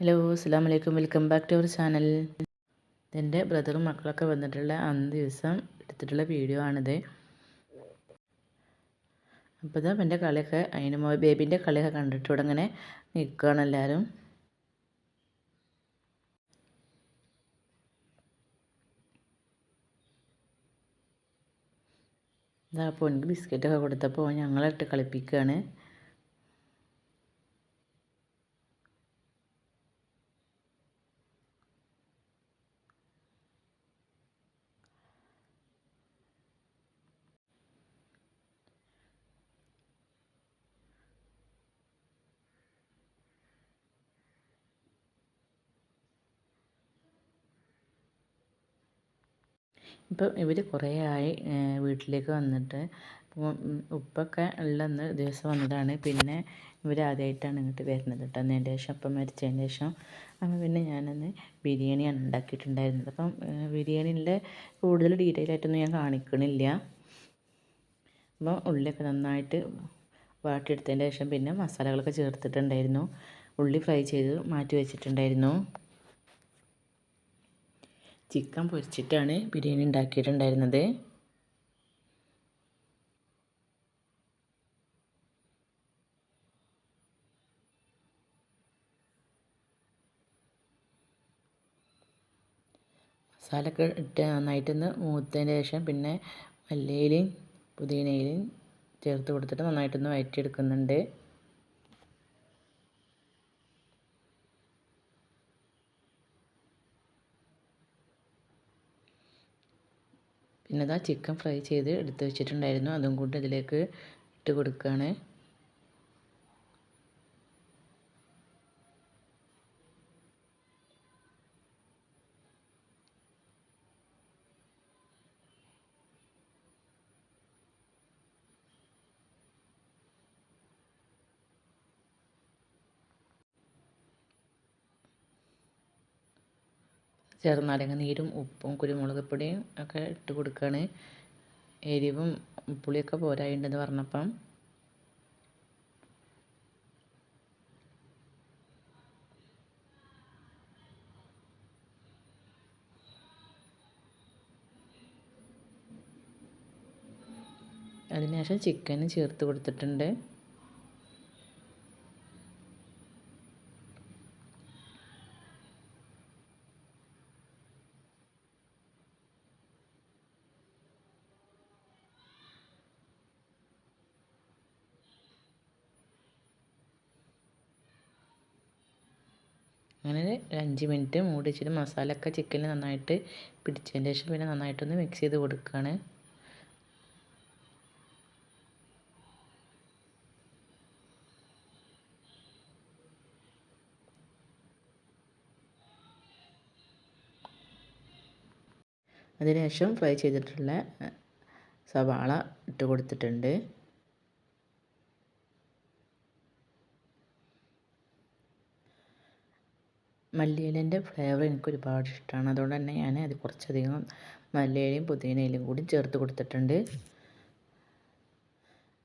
Hello അസ്സാം വലൈക്കും welcome back to our channel. എന്റെ ബ്രദറും മക്കളൊക്കെ വന്നിട്ടുള്ള അന്ന് ദിവസം എടുത്തിട്ടുള്ള വീഡിയോ ആണിത്. അപ്പോൾ ഇതാ എന്റെ കളിയൊക്കെ അതിന് ബേബീന്റെ കളിയൊക്കെ കണ്ടിട്ട് ഇവിടെ ഇങ്ങനെ നിൽക്കുകയാണ് എല്ലാവരും. ഇതാ അപ്പോൾ എനിക്ക് ബിസ്ക്കറ്റൊക്കെ കൊടുത്തപ്പോൾ ഞങ്ങളിട്ട് കളിപ്പിക്കുകയാണ്. ഇപ്പം ഇവർ കുറേ ആയി വീട്ടിലേക്ക് വന്നിട്ട്. ഉപ്പൊക്കെ ഉള്ളന്ന് ദിവസം വന്നതാണ്. പിന്നെ ഇവർ ആദ്യമായിട്ടാണ് ഇങ്ങോട്ട് വരുന്നത് കേട്ടോ. അതിന്റെ ശേഷം അപ്പം മരിച്ചതിന് ശേഷം അപ്പം പിന്നെ ഞാനന്ന് ബിരിയാണിയാണ് ഉണ്ടാക്കിയിട്ടുണ്ടായിരുന്നത്. അപ്പം ബിരിയാണിന്റെ കൂടുതൽ ഡീറ്റെയിൽ ആയിട്ടൊന്നും ഞാൻ കാണിക്കണില്ല. അപ്പോൾ ഉള്ളിയൊക്കെ നന്നായിട്ട് വാട്ടിയെടുത്തതിന്റെ ശേഷം പിന്നെ മസാലകളൊക്കെ ചേർത്തിട്ടുണ്ടായിരുന്നു. ഉള്ളി ഫ്രൈ ചെയ്ത് മാറ്റി വെച്ചിട്ടുണ്ടായിരുന്നു. ചിക്കൻ പൊരിച്ചിട്ടാണ് ബിരിയാണി ഉണ്ടാക്കിയിട്ടുണ്ടായിരുന്നത്. മസാലയൊക്കെ ഇട്ട് നന്നായിട്ടൊന്ന് മൂത്തതിന് ശേഷം പിന്നെ മല്ലിയിലയും പുതിനയിലയും ചേർത്ത് കൊടുത്തിട്ട് നന്നായിട്ടൊന്ന് വഴറ്റിയെടുക്കുന്നുണ്ട് പിന്നെ ഇതാ ചിക്കൻ ഫ്രൈ ചെയ്ത് എടുത്ത് വെച്ചിട്ടുണ്ടായിരുന്നു. അതും കൂടി ഇതിലേക്ക് ഇട്ട് കൊടുക്കുകയാണ് ചെറുനാരങ്ങ നീരും ഉപ്പും കുരുമുളക് പൊടിയും ഒക്കെ ഇട്ട് കൊടുക്കുകയാണ് എരിവും പുളിയൊക്കെ പോരായിട്ടുണ്ടെന്ന് പറഞ്ഞപ്പം. അതിനുശേഷം ചിക്കനും ചേർത്ത് കൊടുത്തിട്ടുണ്ട്. അങ്ങനെ ഒരു അഞ്ച് മിനിറ്റ് മൂടി വെച്ചിട്ട് മസാലയൊക്കെ ചിക്കനിൽ നന്നായിട്ട് പിടിച്ചതിന് ശേഷം പിന്നെ നന്നായിട്ടൊന്ന് മിക്സ് ചെയ്ത് കൊടുക്കുകയാണ് അതിനുശേഷം ഫ്രൈ ചെയ്തിട്ടുള്ള സവാള ഇട്ട് കൊടുത്തിട്ടുണ്ട്. മല്ലിയിലേന്റെ ഫ്ലേവർ എനിക്ക് ഒരുപാട് ഇഷ്ടമാണ് അതുകൊണ്ട് തന്നെ ഞാൻ അത് കുറച്ചധികം മല്ലിയിലയും പുതിനയിലയും കൂടി ചേർത്ത് കൊടുത്തിട്ടുണ്ട്.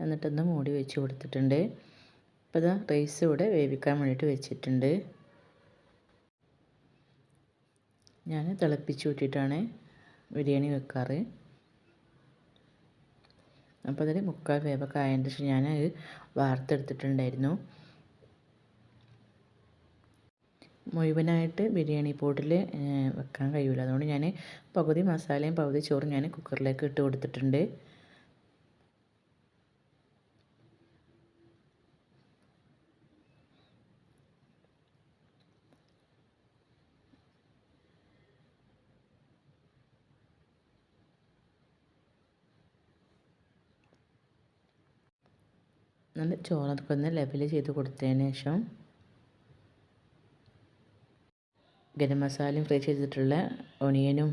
എന്നിട്ടൊന്ന് മൂടി വെച്ച് കൊടുത്തിട്ടുണ്ട്. അപ്പോൾ ഇതാ റൈസ് ഇവിടെ വേവിക്കാൻ വേണ്ടിയിട്ട് വെച്ചിട്ടുണ്ട്. ഞാൻ തിളപ്പിച്ച് കൂട്ടിയിട്ടാണ് ബിരിയാണി വെക്കാറ്. അപ്പോൾ അതിൽ മുക്കാൽ വേവൊക്കെ ആയതിന് ശേഷം ഞാൻ വാർത്തെടുത്തിട്ടുണ്ടായിരുന്നു. മുഴുവനായിട്ട് ബിരിയാണി പോട്ടിൽ വെക്കാൻ കഴിയില്ല അതുകൊണ്ട് ഞാൻ പകുതി മസാലയും പകുതി ചോറും ഞാൻ കുക്കറിലേക്ക് ഇട്ട് കൊടുത്തിട്ടുണ്ട്. നല്ല ചോറൊക്കെ ഒന്ന് ലെവൽ ചെയ്ത് കൊടുത്തതിന് ശേഷം ഗരം മസാലയും ഫ്രൈ ചെയ്തിട്ടുള്ള ഒണിയനും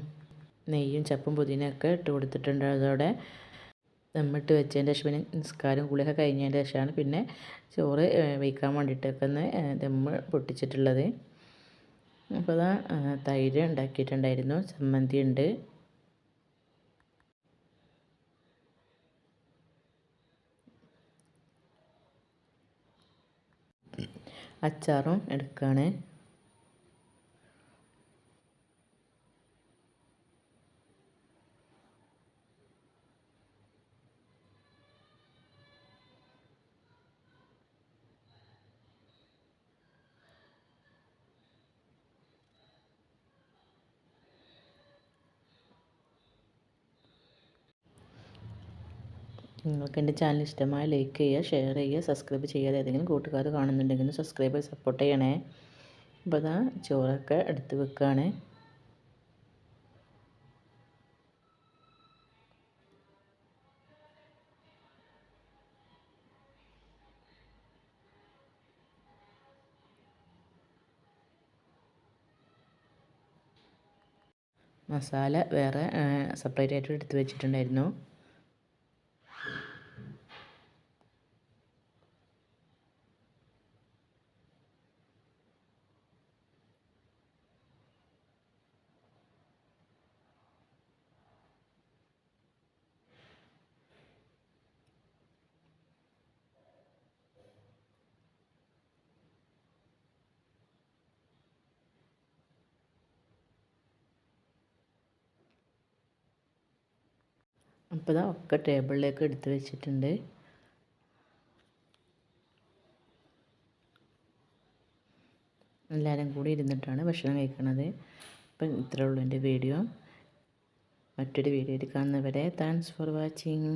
നെയ്യും ചപ്പും പുതിനയൊക്കെ ഇട്ട് കൊടുത്തിട്ടുണ്ട്. അതോടെ ദമ്മിട്ട് വെച്ചതിന്റെ ശേഷം പിന്നെ നിസ്കാരം കുളിയൊക്കെ കഴിഞ്ഞതിന്റെ ശേഷമാണ് പിന്നെ ചോറ് വയ്ക്കാൻ വേണ്ടിയിട്ടൊക്കെ ഒന്ന് ദമ്മ് പൊട്ടിച്ചിട്ടുള്ളത്. അപ്പോൾ അതാ തൈര് ഉണ്ടാക്കിയിട്ടുണ്ടായിരുന്നു. ചമ്മന്തി ഉണ്ട്. അച്ചാറും എടുക്കുകയാണ് നിങ്ങൾക്ക് എന്റെ ചാനൽ ഇഷ്ടമായ ലൈക്ക് ചെയ്യുക ഷെയർ ചെയ്യുക സബ്സ്ക്രൈബ് ചെയ്യുക ഏതെങ്കിലും കൂട്ടുകാർ കാണുന്നുണ്ടെങ്കിൽ സബ്സ്ക്രൈബ് സപ്പോർട്ട് ചെയ്യണേ. അപ്പോൾ അതാ ചോറൊക്കെ എടുത്ത് വെക്കുകയാണ് മസാല വേറെ സെപ്പറേറ്റ് ആയിട്ട് എടുത്ത് വെച്ചിട്ടുണ്ടായിരുന്നു. അപ്പോൾ ഇതാ ഒക്കെ ടേബിളിലേക്ക് എടുത്ത് വെച്ചിട്ടുണ്ട്. എല്ലാവരും കൂടി ഇരുന്നിട്ടാണ് ഭക്ഷണം കഴിക്കുന്നത് അപ്പം ഇത്രയേ ഉള്ളൂ എന്റെ വീഡിയോ മറ്റൊരു വീഡിയോയിൽ കാണുന്നവരെ താങ്ക്സ് ഫോർ വാച്ചിങ്